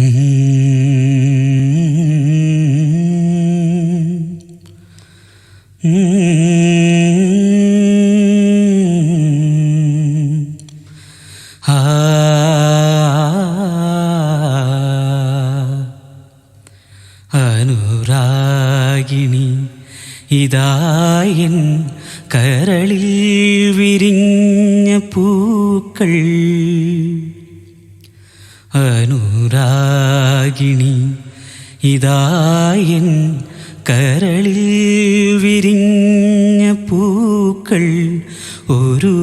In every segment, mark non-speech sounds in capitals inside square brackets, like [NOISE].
അനുരാഗിണി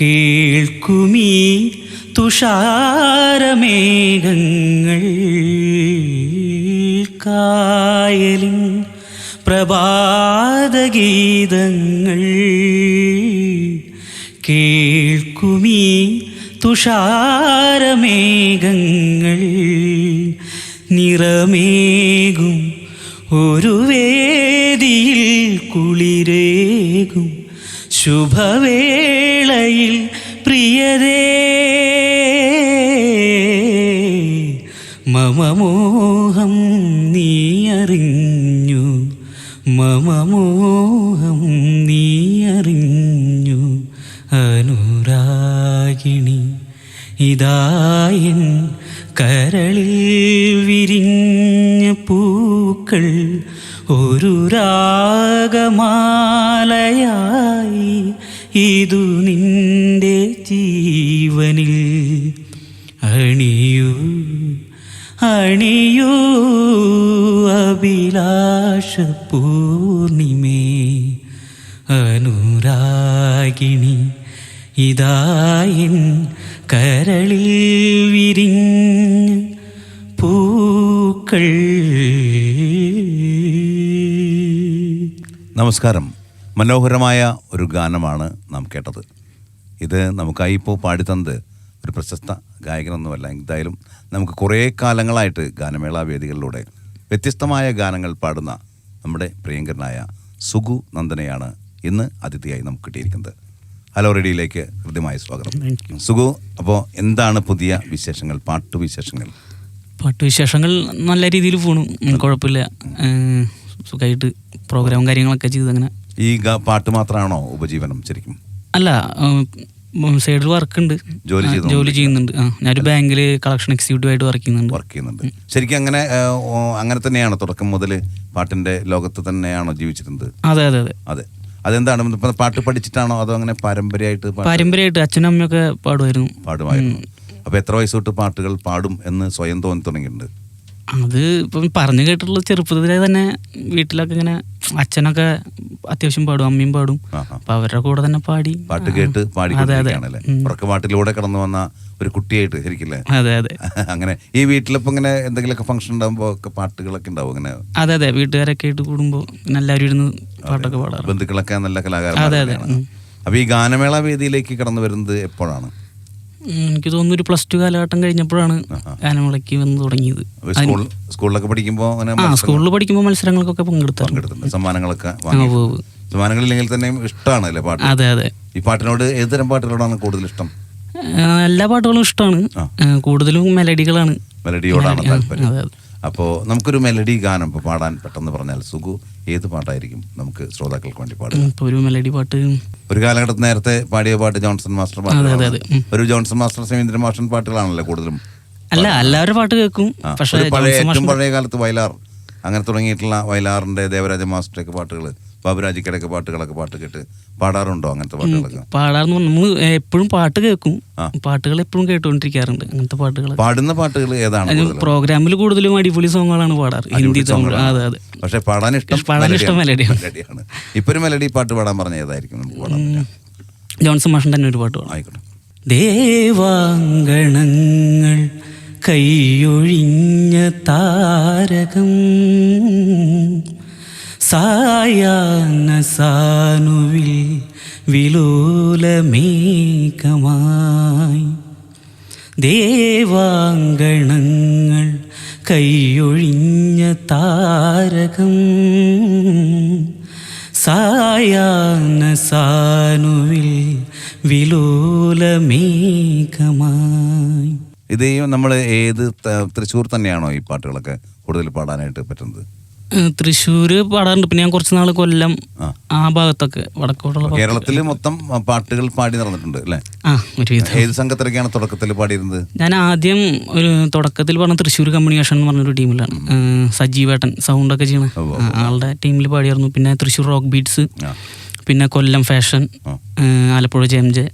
കേൾക്കുമീ തുഷാരമേഘങ്ങൾ. കായലിൻ പ്രഭാതഗീതങ്ങൾ. കേൾക്കുമീ തുഷാരമേഘങ്ങൾ. നിറമേകും ഒരു വേദിയിൽ കുളിരേകും. ശുഭവേളയിൽ പ്രിയരേ മമമോഹം നീ അറിഞ്ഞു മമമോഹം നീ അറിഞ്ഞു അനുരാഗിണി ഇതായൻ കരളിൽ വിരിഞ്ഞ പൂക്കൾ ഒരു രാഗമാലയായി ഇതു നിന്റെ അഭിലാഷ പൂർണിമേ അനുരാഗിണി ഇതായി കരളിൽ വിരി പൂക്കൾ. നമസ്കാരം. മനോഹരമായ ഒരു ഗാനമാണ് നാം കേട്ടത്. ഇത് നമുക്കായി ഇപ്പോൾ പാടിത്തന്നത് ഒരു പ്രശസ്ത ഗായകനൊന്നുമല്ല. എന്തായാലും നമുക്ക് കുറേ കാലങ്ങളായിട്ട് ഗാനമേള വേദികളിലൂടെ വ്യത്യസ്തമായ ഗാനങ്ങൾ പാടുന്ന നമ്മുടെ പ്രിയങ്കരനായ സുഗു നന്ദനെയാണ് ഇന്ന് അതിഥിയായി നമുക്ക് കിട്ടിയിരിക്കുന്നത്. ഹലോ റെഡിയിലേക്ക് ഹൃദ്യമായ സ്വാഗതം. സുഗു അപ്പോൾ എന്താണ് പുതിയ വിശേഷങ്ങൾ പാട്ടു വിശേഷങ്ങൾ പാട്ടുവിശേഷങ്ങൾ നല്ല രീതിയിൽ പോണു. കുഴപ്പമില്ല. സുഖമായിട്ട് പ്രോഗ്രാമും കാര്യങ്ങളൊക്കെ ചെയ്ത് അങ്ങനെ. ഈ പാട്ട് മാത്രമാണോ ഉപജീവനം ശരിക്കും? അല്ല സൈഡിൽ വർക്ക് ഉണ്ട് ജോലി ജോലി ചെയ്യുന്നുണ്ട്. ആ ഞാനൊരു ബാങ്കിൽ കളക്ഷൻ എക്സിക്യൂട്ടീവ് ആയിട്ട് വർക്ക് ചെയ്യുന്നുണ്ട്. വർക്ക് ചെയ്യുന്നുണ്ട്. ശരിക്കും അങ്ങനെ അങ്ങനെ തന്നെയാണോ തുടക്കം മുതൽ പാട്ടിന്റെ ലോകത്ത് തന്നെയാണോ ജീവിച്ചിരുന്നത്? അതെ അതെ അതെ. അതെ. അതെന്താണ്? പാട്ട് പഠിച്ചിട്ടാണോ അതോ അങ്ങനെ പാരമ്പര്യമായിട്ട് പാരമ്പര്യമായിട്ട് അച്ഛനും അമ്മയൊക്കെ പാടുമായിരുന്നു. പാടുമായിരുന്നു. അപ്പൊ എത്ര വയസ്സ് തൊട്ട് പാട്ടുകൾ പാടും എന്ന് സ്വയം തോന്നി തുടങ്ങിയിട്ടുണ്ട്? അത് ഇപ്പം പറഞ്ഞു കേട്ടിട്ടുള്ള ചെറുപ്പത്തിലെ തന്നെ വീട്ടിലൊക്കെ ഇങ്ങനെ അച്ഛനൊക്കെ അത്യാവശ്യം പാടും അമ്മയും പാടും. അപ്പൊ അവരുടെ കൂടെ തന്നെ പാടി. പാട്ട് കേട്ട് പാടി പാട്ടിലൂടെ കടന്നു വന്ന ഒരു കുട്ടിയായിട്ട് ശരിക്കില്ലേ? അതെ അതെ. [LAUGHS] അങ്ങനെ ഈ വീട്ടിലിപ്പോ ഇങ്ങനെ എന്തെങ്കിലുമൊക്കെ ഫംഗ്ഷൻ ഉണ്ടാകുമ്പോ ഒക്കെ പാട്ടുകളൊക്കെ ഉണ്ടാവും അങ്ങനെ അതെ അതെ. വീട്ടുകാരൊക്കെ ആയിട്ട് കൂടുമ്പോ എല്ലാവരും ഇരുന്ന് പാട്ടൊക്കെ പാടാറ് ബന്ധുക്കളൊക്കെ നല്ല അതെ, അതെ. അപ്പൊ ഈ ഗാനമേള വേദിയിലേക്ക് കടന്നു വരുന്നത് എപ്പോഴാണ്? എനിക്ക് തോന്നുന്നു ഒരു പ്ലസ് ടു കാലഘട്ടം കഴിഞ്ഞപ്പോഴാണ് ഗാനമേളയ്ക്ക് വന്ന് തുടങ്ങിയത്. സ്കൂളിലൊക്കെ പഠിക്കുമ്പോൾ ആ സ്കൂളിൽ പഠിക്കുമ്പോൾ മത്സരങ്ങൾക്കൊക്കെ പങ്കെടുത്തിട്ടുണ്ട്. സമ്മാനങ്ങളൊക്കെ ആ, വാങ്ങി. ഉവ്വ് ഉവ്വ്. സമ്മാനങ്ങളില്ലെങ്കിൽ തന്നെയും ഇഷ്ടമാണ് അല്ലേ പാട്ട്? അതെ അതെ. ഈ പാട്ടിനോട് ഏത് തരം പാട്ടുകളോടാണ് കൂടുതൽ ഇഷ്ടം? എല്ലാ പാട്ടുകളും ഇഷ്ടമാണ്. കൂടുതലും മെലഡികളാണ്. മെലഡിയോടാണ് മെലഡി, താല്പര്യം. അപ്പോൾ നമുക്കൊരു മെലഡി ഗാനം ഇപ്പോൾ പാടാൻ പെട്ടെന്ന് പറഞ്ഞാൽ സുഖു ഏത് പാട്ടായിരിക്കും നമുക്ക് ശ്രോതാക്കൾക്ക് വേണ്ടി പാടുക? ഇപ്പൊ ഒരു മെലഡി പാട്ട്. ഒരു കാലഘട്ടത്തിൽ നേരത്തെ പാടിയ പാട്ട് ജോൺസൺ മാസ്റ്റർ പാട്ട്. ഒരു ജോൺസൺ മാസ്റ്റർ സമീന്ദ്രൻ മാസ്റ്റർ പാട്ടുകളാണല്ലോ കൂടുതലും അല്ല എല്ലാവരുടെ പാട്ട് കേൾക്കും. പക്ഷേ പഴയ ഏറ്റവും പഴയ കാലത്ത് വയലാർ അങ്ങനെ തുടങ്ങിയിട്ടുള്ള വയലാറിന്റെ ദേവരാജ മാസ്റ്ററൊക്കെ പാട്ടുകൾ ബാബുരാജിക്കടൊക്കെ പാട്ടുകളൊക്കെ പാട്ട് കേട്ട് പാടാറുണ്ടോ അങ്ങനത്തെ പാട്ടുകളൊക്കെ? പാടാറുണ്ട് നമ്മൾ എപ്പോഴും പാട്ട് കേൾക്കും. പാട്ടുകൾ എപ്പോഴും കേട്ടുകൊണ്ടിരിക്കാറുണ്ട് അങ്ങനത്തെ പാട്ടുകൾ. പാടുന്ന പാട്ടുകൾ ഏതാണ്? പ്രോഗ്രാമിൽ കൂടുതലും അടിപൊളി സോങ്ങുകളാണ് പാടാറ്. ഹിന്ദി സോങ് അതെ അതെ. പക്ഷെ പാടാൻ ഇഷ്ടം പാടാൻ ഇഷ്ടം മെലഡിയാണ്. ഇപ്പൊ ഒരു മെലഡി പാട്ട് പാടാൻ പറഞ്ഞ ഏതായിരിക്കും നമുക്ക് പാടാൻ? ജോൺസൺ മാഷൻ തന്നെ ഒരു പാട്ട് പാടാം. ആയിക്കോട്ടെ. ദേവാങ്കണങ്ങൾ കൈയൊഴിഞ്ഞ താരകം. സായാഹ്ന സാനുവിൽ വിലോലമേകമായി. ദേവാങ്കണങ്ങൾ കൈയൊഴിഞ്ഞ താരകം. സായാഹ്ന സാനുവിൽ വിലോലമേഘമായി ഇത് നമ്മൾ ഏത് തൃശ്ശൂർ തന്നെയാണോ ഈ പാട്ടുകളൊക്കെ കൂടുതൽ പാടാനായിട്ട് പറ്റുന്നത്? തൃശ്ശൂർ പാടാറുണ്ട്. പിന്നെ ഞാൻ കുറച്ച് നാൾ കൊല്ലം ആ. ഭാഗത്തൊക്കെ വടക്കോട്ടുള്ള. കേരളത്തിൽ മൊത്തം പാട്ടുകൾ പാടി നടന്നിട്ടുണ്ട് അല്ലേ? ആ ഒരുവിധം. ഏത് സംഘത്തിലൊക്കെയാണ് തുടക്കത്തിൽ പാടിയിരുന്നത്? ഞാൻ ആദ്യം ഒരു തുടക്കത്തിൽ പറഞ്ഞ തൃശ്ശൂർ കമ്മ്യൂണിക്കേഷൻ എന്ന് പറഞ്ഞൊരു ടീമിലാണ്. സജീവേട്ടൻ സൗണ്ടൊക്കെ ചെയ്യണ. ആളുടെ ടീമിൽ പാടിയായിരുന്നു. പിന്നെ തൃശ്ശൂർ റോക്ക് ബീറ്റ്സ് പിന്നെ Kollam fashion Alappuzha J M gem.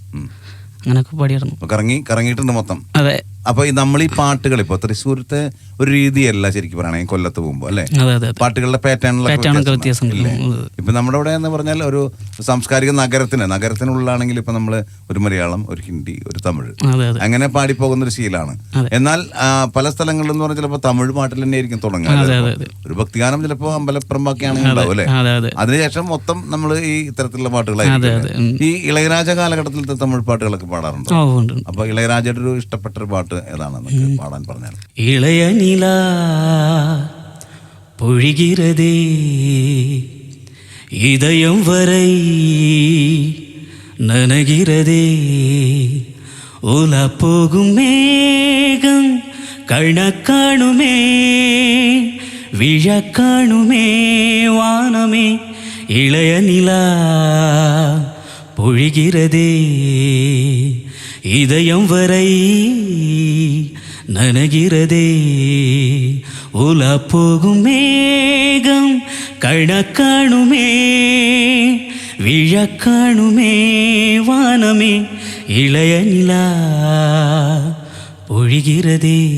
അങ്ങനെയൊക്കെ പാടിയായിരുന്നു. കറങ്ങി കറങ്ങിയിട്ടുണ്ട് മൊത്തം. അതെ. അപ്പൊ ഈ നമ്മൾ ഈ പാട്ടുകൾ ഇപ്പൊ തൃശ്ശൂരത്തെ ഒരു രീതിയല്ല ശരിക്കും പറയണേ കൊല്ലത്ത് പോകുമ്പോ അല്ലേ? പാട്ടുകളുടെ പാറ്റേണുള്ള പാറ്റേണിലൊക്കെ. ഇല്ലേ? ഉം. ഇപ്പൊ നമ്മുടെ ഇവിടെ എന്ന് പറഞ്ഞാൽ ഒരു സാംസ്കാരിക നഗരത്തിന് നഗരത്തിനുള്ളാണെങ്കിൽ ഇപ്പൊ നമ്മൾ ഒരു മലയാളം ഒരു ഹിന്ദി ഒരു തമിഴ് അങ്ങനെ പാടി പോകുന്ന ഒരു ശീലാണ് എന്നാൽ പല സ്ഥലങ്ങളിലും എന്ന് പറഞ്ഞാൽ ചിലപ്പോൾ തമിഴ് പാട്ടിൽ തന്നെ ആയിരിക്കും തുടങ്ങുക. ഒരു ഭക്തിഗാനം ചിലപ്പോ അമ്പലപ്പുറമ്പൊക്കെ ആണെങ്കിൽ ഉണ്ടാവും അല്ലെ? അതെ അതെ. അതിനുശേഷം മൊത്തം നമ്മൾ ഈ ഇത്തരത്തിലുള്ള പാട്ടുകളായിരിക്കും ഈ ഇളയരാജ കാലഘട്ടത്തിലത്തെ തമിഴ് പാട്ടുകളൊക്കെ പാടാറുണ്ട്. അപ്പൊ ഇളയരാജയുടെ ഒരു ഇഷ്ടപ്പെട്ട ഒരു പാട്ട് ഏതാണ് നമുക്ക് പാടാൻ പറഞ്ഞാൽ இளைய நிலா பொழிகிறதே இதயம் வரை நனகிறதே உல போகும் மேகம் கணக்காணுமே விழக்காணுமே வானமே இளைய நிலா பொழிகிறதே இதயம் வரை நனகிறதே. உல போகும் மேகம் கணக்காணுமே விழக்காணுமே வானமே. இளைய நிலா பொழிகிறதே.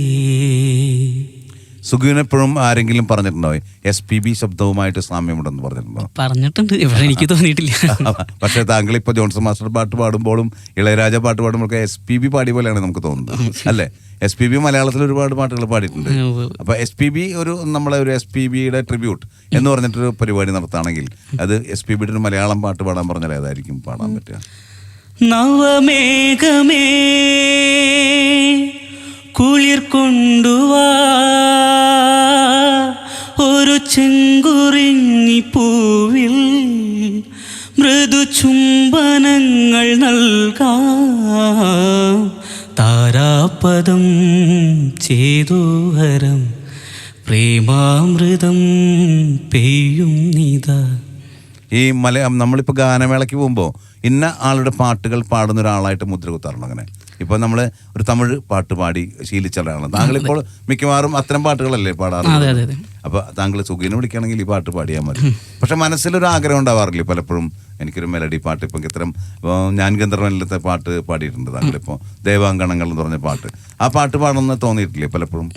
സുഖിനെപ്പോഴും ആരെങ്കിലും പറഞ്ഞിട്ടുണ്ടോ? എസ് പി ബി ശബ്ദവുമായിട്ട് സാമ്യമുണ്ടെന്ന് പറഞ്ഞിട്ടുണ്ടോ? പറഞ്ഞിട്ടുണ്ട്. ഇവിടെ എനിക്ക് തോന്നിയിട്ടില്ല. [LAUGHS] പക്ഷെ താങ്കൾ ഇപ്പോൾ ജോൺസൺ മാസ്റ്റർ പാട്ട് പാടുമ്പോഴും ഇളയരാജ പാട്ട് പാടുമ്പോഴൊക്കെ എസ് പി ബി പാടി പോലെയാണ് നമുക്ക് തോന്നുന്നത്. അല്ലേ? എസ് പി ബി മലയാളത്തിൽ ഒരുപാട് പാട്ടുകൾ പാടിയിട്ടുണ്ട്. അപ്പോൾ അപ്പൊ എസ് പി ബി ഒരു നമ്മളെ ഒരു എസ് പി ബിയുടെ ട്രിബ്യൂട്ട് എന്ന് പറഞ്ഞിട്ടൊരു പരിപാടി നടത്തുകയാണെങ്കിൽ അത് എസ് പി ബിയുടെ ഒരു മലയാളം പാട്ട് പാടാൻ പറഞ്ഞാൽ ഏതായിരിക്കും പാടാൻ പറ്റുക? നവമേഘമേ കുളിർ കൊണ്ടുവാ. ഒരു ചെങ്കുറിഞ്ഞി പൂവിൽ മൃദു ചുംബനങ്ങൾ നൽകാം. താരാപദം ചേതോഹരം പ്രേമാമൃതം പെയ്യും നീതാ. ഈ മല നമ്മളിപ്പോൾ ഗാനമേളയ്ക്ക് പോകുമ്പോൾ ഇന്ന ആളുടെ പാട്ടുകൾ പാടുന്ന ഒരാളായിട്ട് മുദ്ര കുത്താറുണ്ട് അങ്ങനെ? ഇപ്പോൾ നമ്മൾ ഒരു തമിഴ് പാട്ട് പാടി ശീലിച്ച താങ്കൾ ഇപ്പോൾ മിക്കവാറും അത്തരം പാട്ടുകളല്ലേ പാടാറ് അപ്പൊ താങ്കൾ സുഖീനെ വിളിക്കുകയാണെങ്കിൽ ഈ പാട്ട് പാടിയാൽ മതി. പക്ഷെ മനസ്സിലൊരു ആഗ്രഹം ഉണ്ടാവാറില്ലേ പലപ്പോഴും? എനിക്കൊരു മെലഡി പാട്ട് ഇപ്പം ഇത്തരം ഇപ്പൊ ഞാൻ ഗന്ധർവനിലത്തെ പാട്ട് പാടിയിട്ടുണ്ട് താങ്കളിപ്പോൾ ദേവാങ്കണങ്ങൾ എന്ന് പറഞ്ഞ പാട്ട്. ആ പാട്ട് പാടണമെന്ന് തോന്നിയിട്ടില്ലേ പലപ്പോഴും?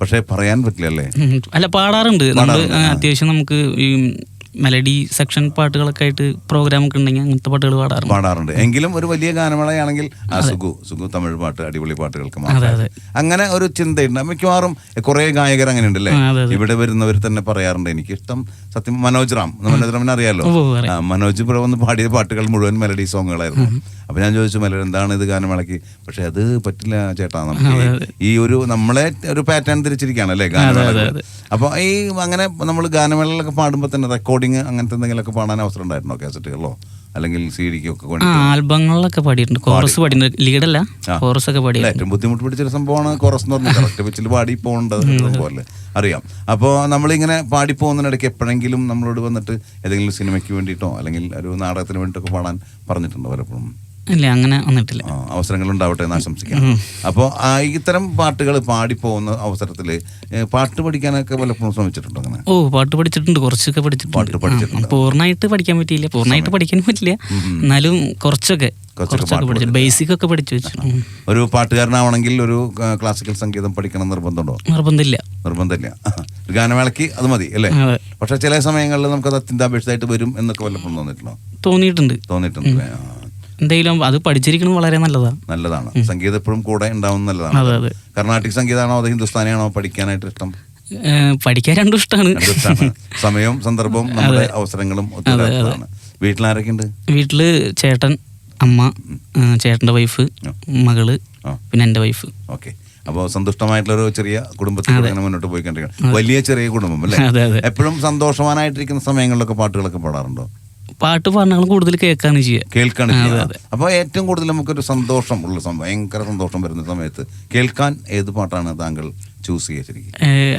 പക്ഷെ പറയാൻ പറ്റില്ല അല്ലേ. അല്ല പാടാറുണ്ട്, അത്യാവശ്യം നമുക്ക് ഈ മെലഡി സെക്ഷൻ പാട്ടുകളൊക്കെ ആയിട്ട് പ്രോഗ്രാം ഒക്കെ ഉണ്ടെങ്കിൽ അങ്ങനത്തെ പാട്ടുകൾ പാടാറുണ്ട്. പാടാറുണ്ട്. എങ്കിലും ഒരു വലിയ ഗാനമേളയാണെങ്കിൽ ആ സുഗു സുഗു തമിഴ് പാട്ട് അടിപൊളി പാട്ടുകൾക്ക് മാത്രം. അങ്ങനെ ഒരു ചിന്തയുണ്ട്. മിക്കവാറും കുറെ ഗായകർ അങ്ങനെ ഉണ്ടല്ലേ. ഇവിടെ വരുന്നവർ തന്നെ പറയാറുണ്ട് എനിക്ക് ഇഷ്ടം സത്യം മനോജ് റാം. മനോജ് റാമിനെ അറിയാലോ? മനോജ് ഇവിടെ വന്ന് പാടിയ പാട്ടുകൾ മുഴുവൻ മെലഡി സോങ്ങുകളായിരുന്നു അപ്പൊ ഞാൻ ചോദിച്ചു മെലഡി എന്താണ് ഇത് ഗാനമേളയ്ക്ക്? പക്ഷെ അത് പറ്റില്ല ചേട്ടാ നമുക്ക് ഈ- ഒരു നമ്മളെ ഒരു പാറ്റേൺ തിരിച്ചിരിക്കുകയാണ് അല്ലേ ഗാനമേള. അപ്പൊ ഈ അങ്ങനെ നമ്മൾ ഗാനമേളകളൊക്കെ പാടുമ്പോൾ തന്നെ റെക്കോർഡിങ് അങ്ങനത്തെ എന്തെങ്കിലുമൊക്കെ പാടാൻ അവസരം ഉണ്ടായിരുന്നോ കാസറ്റുകളിലോ? അല്ലെങ്കിൽ സി ഡിക്കോ ഒക്കെ ആ വേണ്ടി ആൽബങ്ങളിലൊക്കെ പാടിയിട്ടുണ്ട്. കോറസ് പാടിയിട്ടുണ്ട്. ലീഡല്ല ആ. കോറസ് ഒക്കെ ഏറ്റവും ബുദ്ധിമുട്ട് പിടിച്ചൊരു സംഭവമാണ് കോറസ് എന്ന് പറഞ്ഞാൽ കറക്റ്റ് വെച്ചിൽ പാടി പോകേണ്ടത്. സംഭവമല്ലേ അറിയാം. അപ്പോൾ നമ്മളിങ്ങനെ പാടി പോകുന്നതിനിടയ്ക്ക് എപ്പോഴെങ്കിലും നമ്മളോട് വന്നിട്ട് ഏതെങ്കിലും സിനിമയ്ക്ക് വേണ്ടിയിട്ടോ അല്ലെങ്കിൽ ഒരു നാടകത്തിന് വേണ്ടിയിട്ടൊക്കെ പാടാൻ പറഞ്ഞിട്ടുണ്ടോ പലപ്പോഴും? ഇല്ല അങ്ങനെ വന്നിട്ടില്ല. അവസരങ്ങൾ ഉണ്ടാവട്ടെ എന്ന് ആശംസിക്കാം. അപ്പോൾ ഇത്തരം പാട്ടുകൾ പാടി പോകുന്ന അവസരത്തിൽ പാട്ട് പഠിക്കാനൊക്കെ പലപ്പോഴും ശ്രമിച്ചിട്ടുണ്ടോ അങ്ങനെ? ഓ പാട്ട് പഠിച്ചിട്ടുണ്ട് കുറച്ചൊക്കെ പഠിച്ചിട്ടുണ്ട്. പൂർണമായിട്ട് പഠിക്കാൻ പറ്റിയില്ല. പൂർണമായിട്ട് പഠിക്കാൻ പറ്റില്ല. എന്നാലും കുറച്ചൊക്കെ ബേസിക് ഒക്കെ പഠിച്ചു ഒരു പാട്ടുകാരനാവണമെങ്കിൽ ഒരു ക്ലാസിക്കൽ സംഗീതം പഠിക്കണം നിർബന്ധമുണ്ടോ? നിർബന്ധമില്ല. നിർബന്ധമില്ല. ഗാനമേളക്ക് ഗാനമേളയ്ക്ക് അത് മതി അല്ലേ? പക്ഷെ ചില സമയങ്ങളിൽ നമുക്ക് അത് അത്യന്താപേക്ഷിതമായിട്ട് വരും എന്നൊക്കെ വല്ലപ്പോഴും തോന്നിയിട്ടുണ്ടോ? തോന്നിയിട്ടുണ്ട്. തോന്നിയിട്ടുണ്ട്. എന്തെങ്കിലും അത് പഠിച്ചിരിക്കുന്നത് വളരെ നല്ലതാണ്. നല്ലതാണ്. സംഗീതം എപ്പോഴും കൂടെ ഉണ്ടാവും നല്ലതാണ്. കർണാട്ടിക് സംഗീതമാണോ അതോ ഹിന്ദുസ്ഥാനിയാണോ പഠിക്കാനായിട്ട് ഇഷ്ടം? പഠിക്കാൻ രണ്ടും ഇഷ്ടമാണ്. സമയവും സന്ദർഭവും നമ്മുടെ അവസരങ്ങളും വീട്ടിൽ വീട്ടിലാരൊക്കെ ഉണ്ട് വീട്ടിൽ ചേട്ടൻ അമ്മ ചേട്ടന്റെ വൈഫ് മകൾ പിന്നെ എന്റെ വൈഫ്. ഓക്കെ. അപ്പോൾ സന്തുഷ്ടമായിട്ടുള്ള ഒരു ചെറിയ കുടുംബത്തിൽ അങ്ങനെ മുന്നോട്ട് പോയിക്കൊണ്ടിരിക്കണം വലിയ ചെറിയ കുടുംബം അല്ലേ? എപ്പോഴും സന്തോഷവാനായിട്ടിരിക്കുന്ന സമയങ്ങളിലൊക്കെ പാട്ടുകളൊക്കെ പാടാറുണ്ടോ? പാട്ട് പാടുന്നങ്ങൾ കൂടുതൽ കേൾക്കാണ് ചെയ്യുക. കേൾക്കാണ് അപ്പൊ ഏറ്റവും കൂടുതൽ നമുക്കൊരു സന്തോഷം ഉള്ള സമയം ഭയങ്കര സന്തോഷം വരുന്ന സമയത്ത് കേൾക്കാൻ ഏത് പാട്ടാണ് താങ്കൾ ചൂസ്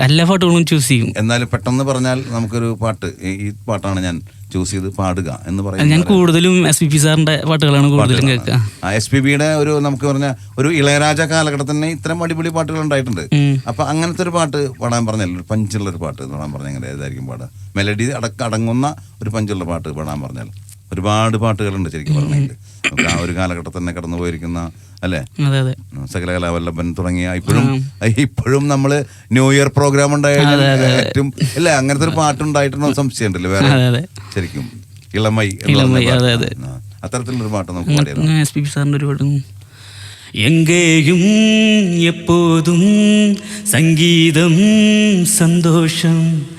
എല്ലാ പാട്ടുകളും ചൂസ് ചെയ്യും. എന്നാലും പെട്ടെന്ന് പറഞ്ഞാൽ നമുക്കൊരു പാട്ട് ഈ പാട്ടാണ് ഞാൻ ചൂസ് ചെയ്ത് പാടുക എന്ന് ഞാൻ പറയുന്നത് കൂടുതലും എസ് പി പി സാറിന്റെ പാട്ടുകളാണ് കൂടുതലും കേൾക്കുക. എസ് പി ബിയുടെ ഒരു നമുക്ക് പറഞ്ഞ ഒരു ഇളയരാജ കാലഘട്ടത്തിൽ തന്നെ ഇത്തരം അടിപൊളി പാട്ടുകൾ ഉണ്ടായിട്ടുണ്ട്. അപ്പൊ അങ്ങനത്തെ ഒരു പാട്ട് പാടാൻ പറഞ്ഞാൽ ഒരു പഞ്ചുള്ള ഒരു പാട്ട് പാടാൻ പറഞ്ഞാൽ എങ്ങനെ ഏതായിരിക്കും പാടുക? മെലഡി അടക്ക അടങ്ങുന്ന ഒരു പഞ്ചുള്ള പാട്ട് പാടാൻ പറഞ്ഞാൽ. ഒരുപാട് പാട്ടുകളുണ്ട് ശരിക്കും പറഞ്ഞെങ്കിൽ നമുക്ക് ആ ഒരു കാലഘട്ടത്തിൽ തന്നെ കടന്നു പോയിരിക്കുന്ന അല്ലേ അതെ അതെ സകലകലാവല്ലഭൻ തുടങ്ങിയ ഇപ്പോഴും ഇപ്പോഴും നമ്മള് ന്യൂ ഇയർ പ്രോഗ്രാം ഉണ്ടായാലും ഏറ്റവും ഇല്ല അങ്ങനത്തെ ഒരു പാട്ട് ഉണ്ടായിട്ടുണ്ടോ സംശയമുണ്ടല്ലോ വേറെ അതെ അതെ ശരിക്കും ഇളമൈ എന്ന് ഇളമൈ, പറഞ്ഞ അതെ, പാട്ട്. അതെ. ആ, അത്തരത്തിലുള്ളൊരു പാട്ട് നമുക്ക് പാടിയത് എസ് പി പി സാറിന്റെ ഒരു പാട്ടും എങ്കേയും எப்போதும் சங்கீதம் சந்தோஷம்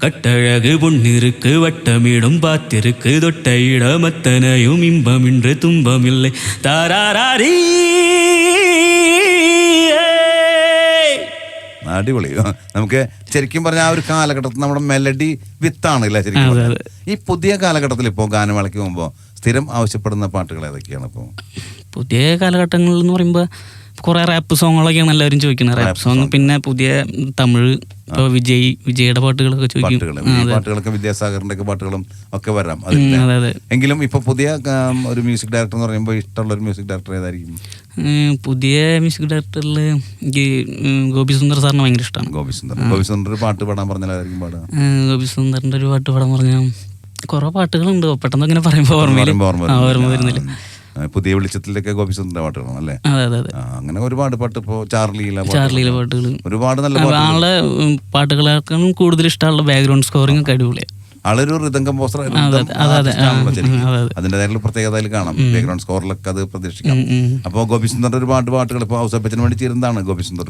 கட்டழகு பொன்னிருக்கு வட்டமிடும் பாத்திருக்கு தொட்ட இடமத்தனையும் இன்பம் இன்று துன்பமில்லை தாராரி അടിപൊളി നമുക്ക് ശരിക്കും പറഞ്ഞാൽ ആ ഒരു കാലഘട്ടത്തിൽ നമ്മുടെ മെലഡി വിത്താണ് അല്ലേ ശരിക്കും അതെ, പറഞ്ഞാൽ? ഈ പുതിയ കാലഘട്ടത്തിൽ ഇപ്പോൾ ഗാനമേളയ്ക്ക് പോകുമ്പോൾ സ്ഥിരം ആവശ്യപ്പെടുന്ന പാട്ടുകൾ ഏതൊക്കെയാണ് ഇപ്പോൾ പുതിയ കാലഘട്ടങ്ങളിൽ എന്ന് പറയുമ്പോൾ കുറേ റാപ്പ് സോങ്ങുകളൊക്കെയാണ് എല്ലാവരും ചോദിക്കുന്നത്. റാപ്പ് സോങ് പിന്നെ പുതിയ തമിഴ് ഇപ്പൊ വിജയ് വിജയുടെ പാട്ടുകളൊക്കെ ചോദിക്കും. പാട്ടുകളൊക്കെ വിദ്യാസാഗറിന്റെ ഒക്കെ പാട്ടുകളും ഒക്കെ വരാം. അതെ അതെ. എങ്കിലും ഇപ്പൊ പുതിയ ഒരു മ്യൂസിക് ഡയറക്ടർ എന്ന് പറയുമ്പോൾ ഇഷ്ടമുള്ള ഒരു മ്യൂസിക് ഡയറക്ടർ ഏതായിരിക്കും? പുതിയ മ്യൂസിക് ഡയറക്ടറിൽ എനിക്ക് ഗോപിസുന്ദർ ഗോപി സുന്ദർ സാറിനെ ഭയങ്കര ഇഷ്ടമാണ് ഗോപിസുന്ദർ സുന്ദർ. ഗോപി സുന്ദർ പാട്ട് പാടാൻ പറഞ്ഞാൽ ആയിരിക്കും പാടുക? ഗോപി സുന്ദറിന്റെ ഒരു പാട്ട് പാടാൻ പറഞ്ഞാൽ കുറെ പാട്ടുകളുണ്ട്. പെട്ടെന്ന് ഇങ്ങനെ പറയുമ്പോൾ പറയുമ്പോ ഓർമ്മ വരുന്നില്ല. പുതിയ വെളിച്ചത്തിലൊക്കെ ഗോപിചന്ദ്രന്റെ പാട്ടുകളാണ് അല്ലേ? അതെ അതെ അതെ. അങ്ങനെ ഒരുപാട് പാട്ട് ഇപ്പോ ചാർലിയിലെ ചാർലിയിലെ പാട്ടുകൾ. ഒരുപാട് നല്ല ആളുടെ പാട്ടുകളേക്കാളും കൂടുതൽ ഇഷ്ടമുള്ള ബാക്ക്ഗ്രൗണ്ട് സ്കോറിംഗ് ഒക്കെ അടിപൊളിയാണ് ആളൊരു റിതം കമ്പോസർ അതെ, അതെ, അതെ, അതെ, അതെ. അതിന്റെതായിട്ടുള്ള പ്രത്യേകത കാണാം. ബാക്ക്ഗ്രൗണ്ട് സ്കോറിലൊക്കെ അത് പ്രതീക്ഷിക്കാം. അപ്പോൾ ഗോപിസുന്ദറിന്റെ ഒരുപാട് പാട്ടുകൾ ഇപ്പോൾ ഔസപ്പച്ചന് വേണ്ടി ചേരുന്നതാണ് ഗോപിസുന്ദർ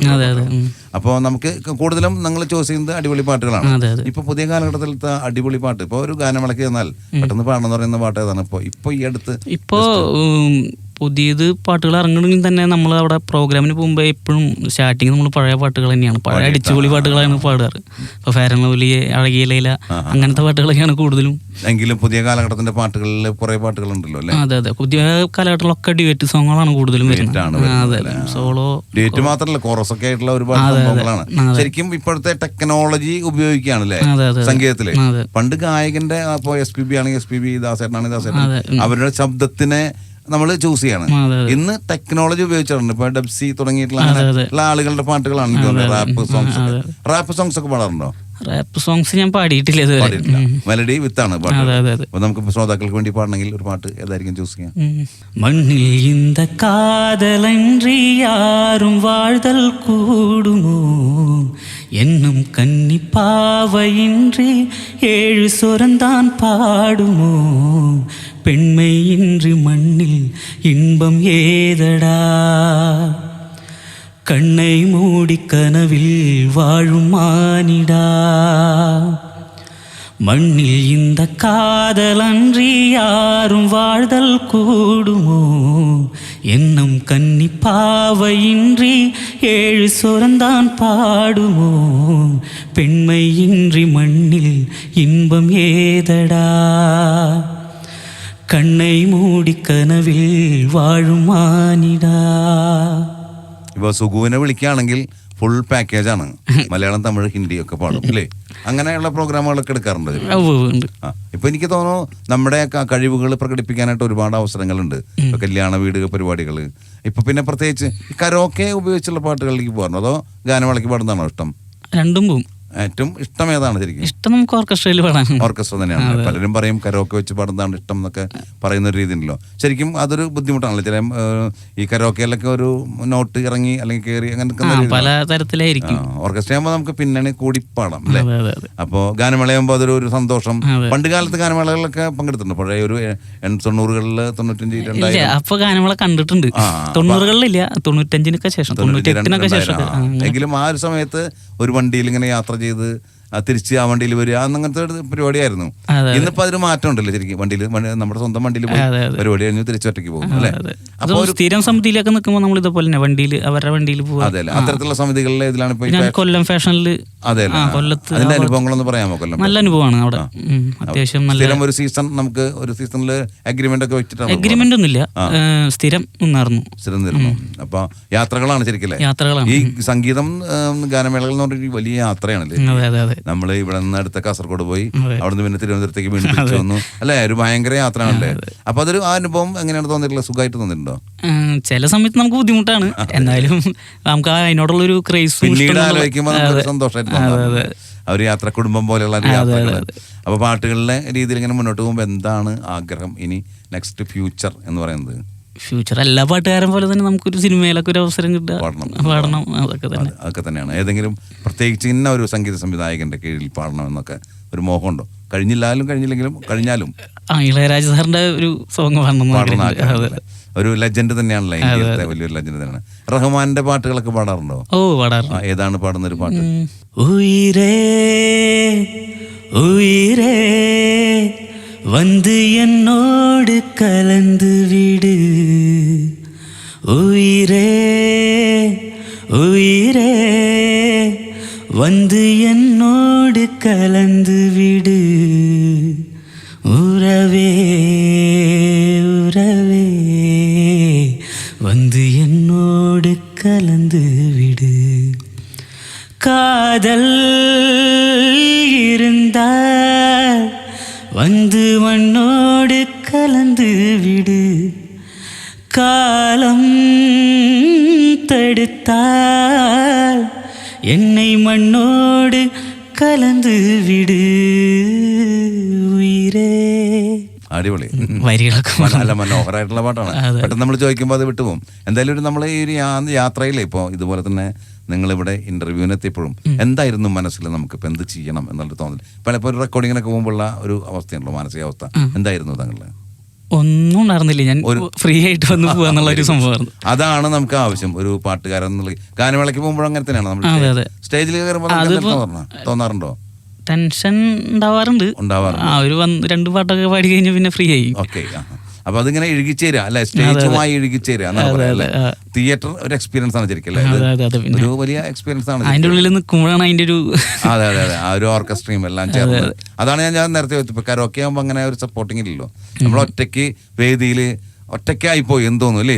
അപ്പോൾ നമുക്ക് കൂടുതലും നിങ്ങൾ ചോയ്സ് ചെയ്യുന്നത് അടിപൊളി പാട്ടുകളാണ്. ഇപ്പൊ പുതിയ കാലഘട്ടത്തിലത്തെ അടിപൊളി പാട്ട്. ഇപ്പൊ ഒരു ഗാനം ഗാനമേളയ്ക്ക് വന്നാൽ പെട്ടെന്ന് പാടണം എന്ന് പറയുന്ന പാട്ട് ഏതാണ്? ഇപ്പൊ ഇപ്പൊ ഈ അടുത്ത് ഇപ്പോൾ പുതിയത് പാട്ടുകൾ ഇറങ്ങണമെങ്കിൽ തന്നെ നമ്മൾ അവിടെ പ്രോഗ്രാമിന് പോകുമ്പോൾ എപ്പോഴും സ്റ്റാർട്ടിങ് നമ്മൾ പഴയ പാട്ടുകൾ തന്നെയാണ്. പഴയ അടിച്ചുപൊളി പാട്ടുകളാണ് പാടാറ്. ഇപ്പോൾ ഫാരൻ ലവ്ലി അഴകിയ ലൈല അങ്ങനത്തെ പാട്ടുകളൊക്കെയാണ് കൂടുതലും. എങ്കിലും പുതിയ കാലഘട്ടത്തിന്റെ പാട്ടുകളിൽ കുറെ പാട്ടുകളുണ്ടല്ലോ അല്ലേ? അതെ അതെ. പുതിയ കാലഘട്ടത്തിലൊക്കെ ഡിവേറ്റ് സോങ്ങുകളാണ് കൂടുതലും വരുന്നത്. സോളോ ഡേറ്റ് മാത്രമല്ല കോറസ് ഒക്കെ. ആയിട്ടുള്ള ഒരുപാട് സംഭവങ്ങളാണ്. ശരിക്കും ഇപ്പോഴത്തെ ടെക്നോളജി ഉപയോഗിക്കുകയാണ് സംഗീതത്തിൽ. പണ്ട് ഗായകന്റെ ഇപ്പോ എസ് പി ബി ആണെങ്കിൽ എസ് പി ബി ദാസേട്ടനാണെങ്കിൽ ദാസേട്ടൻ. അവരുടെ ശബ്ദത്തിനെ നമ്മൾ ചൂസ് ചെയ്യണം. ഇന്ന് ടെക്നോളജി ഉപയോഗിച്ചിട്ടുണ്ട്. ഇപ്പൊ ഡബ്സി തുടങ്ങിയിട്ടുള്ള ആളുകളുടെ പാട്ടുകളാണ് റാപ്പ് സോങ്സ് റാപ്പ് സോങ്സ് ഒക്കെ. പാടാറുണ്ടോ? റാപ്പ് സോങ്സ് ഞാൻ പാടിയിട്ടില്ല മെലഡി വിത്താണ് പാട്ട്. നമുക്ക് ശ്രോതാക്കൾക്ക് വേണ്ടി പാടണമെങ്കിൽ ഒരു പാട്ട് ഏതായിരിക്കും ചൂസ് ചെയ്യാം മണ്ണിൽ ഇന്ത കാതലൻറിയാറും വാഴ്തൽ കൂടുമോ? എന്നും കന്നിപ്പാവയിன்றി ഏഴു സ്വരം താൻ പാടുമോ? பெண்மை இன்று மண்ணில் இன்பம் ஏதடா? கண்ணை மூடி கனவில் வாழும் மானிடா? மண்ணில் இந்த காதலன்றி யாரும் வாழ்தல் கூடுமோ? என்னும் கன்னி பாவையின்றி ஏழு சுரந்தான் பாடுமோ? பெண்மையின்றி மண்ணில் இன்பம் ஏதடா? കണ്ണൈ മൂടിക്കനവിൽ വാഴും മാനിട. ഇപ്പൊ സുഗുവിനെ വിളിക്കുകയാണെങ്കിൽ ഫുൾ പാക്കേജ് ആണ്. മലയാളം തമിഴ് ഹിന്ദി ഒക്കെ പാടും അല്ലേ? അങ്ങനെയുള്ള പ്രോഗ്രാമുകളൊക്കെ എടുക്കാറുണ്ട്. ഇപ്പൊ എനിക്ക് തോന്നുന്നു നമ്മുടെ ക- കഴിവുകൾ പ്രകടിപ്പിക്കാനായിട്ട് ഒരുപാട് അവസരങ്ങളുണ്ട്. ഇപ്പൊ കല്യാണ വീട് പരിപാടികൾ. ഇപ്പൊ പിന്നെ പ്രത്യേകിച്ച് ഈ കരോക്കെ ഉപയോഗിച്ചുള്ള പാട്ടുകളിലേക്ക് പോകാറുണ്ടോ? അതോ ഗാനമേളക്ക് പാടുന്നതാണോ ഇഷ്ടം? രണ്ടും പോവും. ഏറ്റവും ഇഷ്ടം ഏതാണ് ശരിക്കും? ഇഷ്ടം നമുക്ക് ഓർക്കസ്ട്രയിൽ പാടാൻ ഓർക്കസ്ട്ര തന്നെയാണ്. പലരും പറയും കരോക്കെ വെച്ച് പാടുന്നതാണ് ഇഷ്ടം എന്നൊക്കെ പറയുന്ന ഒരു രീതി ഉണ്ടല്ലോ ശരിക്കും അതൊരു ബുദ്ധിമുട്ടാണല്ലോ. ചില ഈ കരോക്കയിലൊക്കെ ഒരു നോട്ട് ഇറങ്ങി അല്ലെങ്കിൽ കയറി അങ്ങനെ പല തരത്തിലായിരിക്കും ഓർക്കസ്ട്ര ആകുമ്പോൾ നമുക്ക് പിന്നണി കൂടി പാടാം അല്ലേ? അപ്പോൾ ഗാനമേളയാകുമ്പോൾ അതൊരു ഒരു സന്തോഷം. പണ്ട് കാലത്ത് ഗാനമേളകളിലൊക്കെ പങ്കെടുത്തിട്ടുണ്ട്. പഴയ ഒരു തൊണ്ണൂറുകളിൽ തൊണ്ണൂറ്റഞ്ച് രണ്ടായിരം അപ്പൊ ഗാനമേള കണ്ടിട്ടുണ്ട്. തൊണ്ണൂറുകളിലില്ല തൊണ്ണൂറ്റഞ്ചിനൊക്കെ ശേഷം തൊണ്ണൂറ്റെട്ടിനൊക്കെ ശേഷം. എങ്കിലും ആ ഒരു സമയത്ത് ഒരു വണ്ടിയിൽ ഇങ്ങനെ യാത്ര ചെയ്ത് തിരിച്ച് ആ വണ്ടിയിൽ വരിക അങ്ങനത്തെ ഒരു പരിപാടിയായിരുന്നു. ഇന്നിപ്പോ അതിന് മാറ്റം ഉണ്ടല്ലോ ശരിക്കും. വണ്ടിയിൽ നമ്മുടെ സ്വന്തം വണ്ടിയിൽ പോയി. പരിപാടി കഴിഞ്ഞു തിരിച്ചു ഒറ്റയ്ക്ക് പോകും അല്ലേ? അപ്പോൾ സ്ഥിരം സമിതിയിലൊക്കെ നിൽക്കുമ്പോൾ നമ്മൾ ഇതുപോലെ തന്നെ വണ്ടിയിൽ അവരുടെ വണ്ടിയിൽ പോകും അതെ അല്ലെ? അത്തരത്തിലുള്ള സമിതികളിലെ ഇതിലാണ് ഇപ്പൊ കൊല്ലം ഫാഷനിൽ അതെ കൊല്ലത്ത് അതിന്റെ അനുഭവങ്ങളൊന്ന് പറയാമോ കൊല്ലം നല്ല അനുഭവമാണ് അവിടെ. അത്യാവശ്യം നല്ല സ്ഥിരം ഒരു സീസൺ നമുക്ക് ഒരു സീസണിൽ അഗ്രിമെന്റ് ഒക്കെ വെച്ചിട്ടാണ് അഗ്രിമെന്റ് ഒന്നുമില്ല. സ്ഥിരം നിന്നായിരുന്നു സ്ഥിരം നിന്നു അപ്പൊ യാത്രകളാണ് ശരിക്കും യാത്രകളാണ്. ഈ സംഗീതം ഗാനമേളകൾ എന്ന് പറഞ്ഞൊരു വലിയ യാത്രയാണല്ലേ? അതെ അതെ. നമ്മൾ ഇവിടെ നിന്ന് അടുത്ത കാസർഗോഡ് പോയി അവിടുന്ന് അവിടെ നിന്ന് പിന്നെ തിരുവനന്തപുരത്തേക്ക് വീണ്ടും തിരിച്ചു വന്നു. അല്ലേ? ഒരു ഭയങ്കര യാത്രയാണല്ലേ? അപ്പൊ അതൊരു ആ അനുഭവം എങ്ങനെയാണ് തോന്നിയിട്ടുള്ളത്? സുഖമായിട്ട് തോന്നിയിട്ടുണ്ടോ? ചില സമയത്ത് നമുക്ക് ബുദ്ധിമുട്ടാണ്. എന്നാലും നമുക്ക് അതിനോടുള്ള ഒരു ക്രേസ് പിന്നീട് ആലോചിക്കുമ്പോൾ നമുക്ക് സന്തോഷമായിട്ട് ആ ഒരു യാത്ര കുടുംബം പോലെയുള്ള യാത്രകൾ അപ്പൊ പാട്ടുകളിലെ രീതിയിൽ ഇങ്ങനെ മുന്നോട്ട് പോകുമ്പോൾ എന്താണ് ആഗ്രഹം? ഇനി നെക്സ്റ്റ് ഫ്യൂച്ചർ എന്ന് പറയുന്നത്. ഫ്യൂച്ചർ എല്ലാ പാട്ടുകാരൻ പോലെ തന്നെ നമുക്കൊരു സിനിമയിലൊക്കെ ഒരു അവസരം കിട്ടുക. പാടണം. അതൊക്കെ തന്നെ. അതൊക്കെ തന്നെയാണ്. ഏതെങ്കിലും പ്രത്യേകിച്ച് ഇന്ന ഒരു സംഗീത സംവിധായകന്റെ കീഴിൽ പാടണം എന്നൊക്കെ ഒരു മോഹമുണ്ടോ? കഴിഞ്ഞില്ലാലും കഴിഞ്ഞില്ലെങ്കിലും കഴിഞ്ഞാലും ആ ഇളയരാജ സാറിന്റെ ഒരു സോങ് ഒരു ലെജൻഡ് തന്നെയാണല്ലേ? വലിയൊരു ലെജൻഡ് തന്നെയാണ്. റഹ്മാന്റെ പാട്ടുകളൊക്കെ പാടാറുണ്ടോ? ഓ പാടാറുണ്ട്. ഏതാണ് പാടുന്ന ഒരു പാട്ട് ഉയരേ വന്ന് എന്നോട് കലന്ത് വിട്. உயிரே உயிரே வந்து என்னோடு கலந்து விடு. உறவே உறவே வந்து என்னோடு கலந்து விடு. காதல் இருந்தால் வந்து மண்ணோடு கலந்து விடு. காலம் தடுத்தால் என்னை மண்ணோடு கலந்து விடு உயிரே അടിപൊളി വരികളൊക്കെ [LAUGHS] മന- നല്ല മനോഹരമായിട്ടുള്ള പാട്ടാണ് അതെ. പെട്ടെന്ന് നമ്മൾ ചോദിക്കുമ്പോൾ അത് വിട്ടുപോകും എന്തായാലും ഒരു നമ്മൾ ഈ ഒരു യാ- യാത്രയിലെ ഇപ്പോൾ ഇതുപോലെ തന്നെ നിങ്ങളിവിടെ ഇന്റർവ്യൂവിന് എത്തിയപ്പോഴും എന്തായിരുന്നു മനസ്സിൽ നമുക്ക് ഇപ്പം എന്ത് ചെയ്യണം എന്നുള്ള തോന്നൽ പലപ്പോൾ ഒരു റെക്കോർഡിങ്ങിനൊക്കെ പോകുമ്പോഴുള്ള ഒരു അവസ്ഥയാണല്ലോ മാനസികാവസ്ഥ എന്തായിരുന്നു താങ്കളുടെ ഒന്നും ഉണ്ടായിരുന്നില്ല ഞാൻ ഫ്രീ ആയിട്ട് വന്ന് പോവാന്നുള്ള ഒരു സംഭവമായിരുന്നു അതാണ് നമുക്ക് ആവശ്യം. ഒരു പാട്ടുകാരൻ എന്നുള്ള ഗാനമേളയ്ക്ക് പോകുമ്പോൾ അങ്ങനെ തന്നെയാണ് നമ്മൾ. സ്റ്റേജിൽ കയറുമ്പോൾ? തോന്നാറുണ്ടോ? ടെൻഷൻ ഉണ്ടാവാറുണ്ട്. ഒരു രണ്ട് പാട്ടൊക്കെ പാടി കഴിഞ്ഞ് പിന്നെ ഫ്രീ ആയി. ഓക്കെ അപ്പൊ അതിങ്ങനെ ഇഴുകിച്ചേരുക അല്ലെ? സ്റ്റേജുമായി ഇഴുകിച്ചേരുക എന്നാണ് പറയാം തിയേറ്റർ ഒരു എക്സ്പീരിയൻസ് ആണ് ശരിക്കും ഒരു വലിയ എക്സ്പീരിയൻസ് ആണ് അതിന്റെ ഉള്ളിൽ നിൽക്കുമ്പോഴാണ് അതിന്റെ ഒരു അതെ അതെ അതെ. ആ ഒരു ഓർക്കസ്ട്രയും എല്ലാം ചേർന്ന്. അതാണ് ഞാൻ ഞാൻ നേരത്തെ കരോക്കെ ആകുമ്പോൾ അങ്ങനെ ഒരു സപ്പോർട്ടിംഗ് ഇല്ലല്ലോ. നമ്മൾ ഒറ്റയ്ക്ക് വേദിയിൽ ഒറ്റയ്ക്കായി പോയി എന്ന് തോന്നും അല്ലേ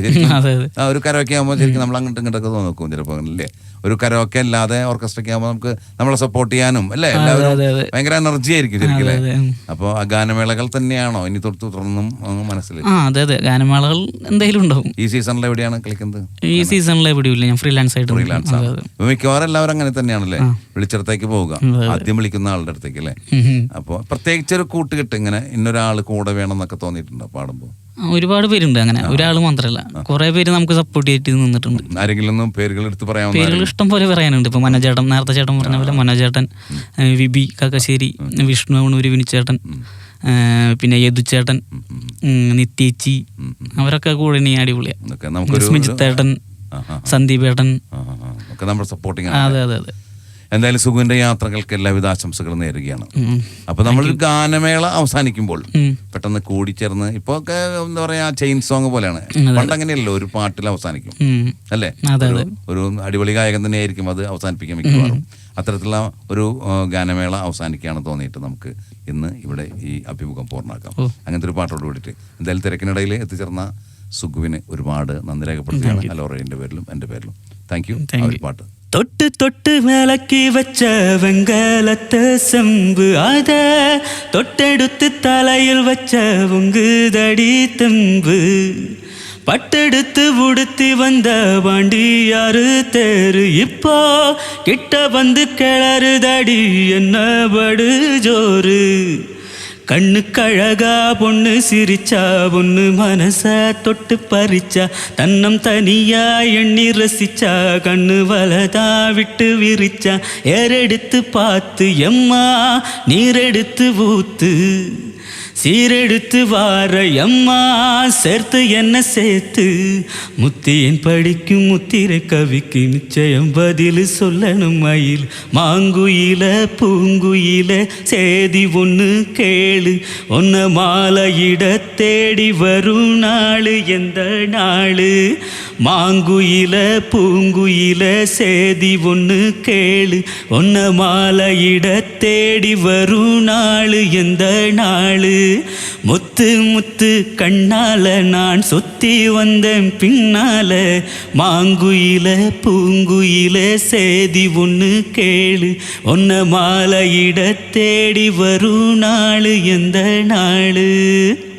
ആ ഒരു കരോക്കെ ആകുമ്പോൾ ശരിക്കും നമ്മൾ അങ്ങോട്ടും ഇങ്ങോട്ടൊക്കെ നോക്കും ചിലപ്പോൾ അല്ലേ? ഒരു കരോക്കെ അല്ലാതെ ഓർക്കസ്ട്രയ്ക്ക് ആകുമ്പോൾ നമുക്ക് നമ്മളെ സപ്പോർട്ട് ചെയ്യാനും അല്ലേ? എല്ലാവരും. ഭയങ്കര എനർജി ആയിരിക്കും ശരിക്കും അല്ലേ? അപ്പോൾ ആ ഗാനമേളകൾ തന്നെയാണോ? ഇനി തൊട്ട് തുടർന്നും മനസ്സിൽ. അതെ അതെ. ഗാനമേളകൾ എന്തെങ്കിലും ഉണ്ടാവും. ഈ സീസണിൽ എവിടെയാണ് കളിക്കുന്നത്? ഈ സീസണിൽ എവിടെയില്ല ഞാൻ ഫ്രീലാൻസ് ആയിട്ട് ഫ്രീലാൻസ് മിക്കവാറും എല്ലാവരും അങ്ങനെ തന്നെയാണല്ലേ? വിളിച്ചിടത്തേക്ക് പോവുക. ആദ്യം വിളിക്കുന്ന ആളുടെ അടുത്തേക്ക് അല്ലേ. അപ്പോൾ പ്രത്യേകിച്ച് ഒരു കൂട്ടുകെട്ട് ഇങ്ങനെ ഇന്നൊരാൾ കൂടെ വേണം എന്നൊക്കെ തോന്നിയിട്ടുണ്ടോ പാടുമ്പോൾ ഒരുപാട് പേരുണ്ട് അങ്ങനെ. ഒരാൾ മാത്രമല്ല കുറെ പേര് നമുക്ക് സപ്പോർട്ട് ചെയ്തിട്ട് നിന്നിട്ടുണ്ട്. ആരെങ്കിലും പേരുകൾ എടുത്ത് പേരുകൾ ഇഷ്ടം പോലെ പറയാനുണ്ട്. ഇപ്പൊ മനോജേട്ടൻ നേരത്തെ ചേട്ടൻ പറഞ്ഞ പോലെ മനോജേട്ടൻ വിബി കാക്കശ്ശേരി വിഷ്ണു അണൂര് വിനിച്ചേട്ടൻ ഏ, പിന്നെ യദുച്ചേട്ടൻ ഉം, നിത്യേച്ചി അവരൊക്കെ കൂടെ ഇനി അടിപൊളിയാ. എന്നൊക്കെ നമുക്കൊരു സ്മിജിത്തേട്ടൻ സന്ദീപേട്ടൻ. അതെ അതെ അതെ. എന്തായാലും സുഖുവിന്റെ യാത്രകൾക്ക് എല്ലാവിധ ആശംസകളും നേരുകയാണ്. അപ്പൊ നമ്മളൊരു ഗാനമേള അവസാനിക്കുമ്പോൾ പെട്ടെന്ന് കൂടിച്ചേർന്ന് ഇപ്പൊ ഒക്കെ എന്താ പറയാ ചെയിൻ സോങ് പോലെയാണ്. പണ്ട് അങ്ങനെയല്ലോ ഒരു പാട്ടിൽ അവസാനിക്കും. അല്ലേ? ഒരു- അടിപൊളി ഗായകൻ തന്നെ ആയിരിക്കും അത് അവസാനിപ്പിക്കാൻ മിക്കവാറും. അത്തരത്തിലുള്ള ഒരു ഗാനമേള അവസാനിക്കുകയാണ് തോന്നിയിട്ട് നമുക്ക് ഇന്ന് ഇവിടെ ഈ അഭിമുഖം പൂർണമാക്കാം. അങ്ങനത്തെ ഒരു പാട്ടോട് കൂടിയിട്ട് എന്തായാലും തിരക്കിനിടയിൽ എത്തിച്ചേർന്ന സുഖുവിന് ഒരുപാട് നന്ദി രേഖപ്പെടുത്തുകയാണ് അലോറയുടെ പേരിലും എന്റെ പേരിലും. താങ്ക് യു പാട്ട്. தொட்டு தொட்டு விளக்கி வச்ச வெங்கலத்து செம்பு அத தொட்டெடுத்து தலையில் வச்ச உங்குதடி தெம்பு. பட்டெடுத்து உடுத்தி வந்த வண்டியாரு தேரு இப்போ கிட்ட வந்து கிளறுதடி என்ன படு ஜோறு கண்ணுக்கழகா பொண்ணு சிரிச்சா பொண்ணு மனச தொட்டு பறிச்சா தன்னம் தனியா எண்ணி ரசிச்சா கண்ணு வலதா விட்டு விரிச்சா ஏறெடுத்து பார்த்து எம்மா நீரெடுத்து ஊத்து. சீரெடுத்து வார எம்மா சேர்த்து என்ன சேர்த்து? முத்தியன் படிக்கும் முத்திரை கவிக்கு நிச்சயம் பதில் சொல்லணும் மயில். மாங்குயில பூங்குயில சேதி ஒன்று கேளு. ஒன்ன மாலையிட தேடி வரும் நாள் எந்த நாள்? மாங்குயில பூங்குயில சேதி ஒன்று கேளு. ஒன்ன மாலையிட தேடி வரும் நாள் எந்த நாள்? முத்து முத்து கண்ணால நான் சுத்தி வந்தேன் பின்னால. மாங்குயில பூங்குயில சேதி ஒன்று கேளு. ஒன்ன மாலையிட தேடி வரும் நாள் எந்த நாள்?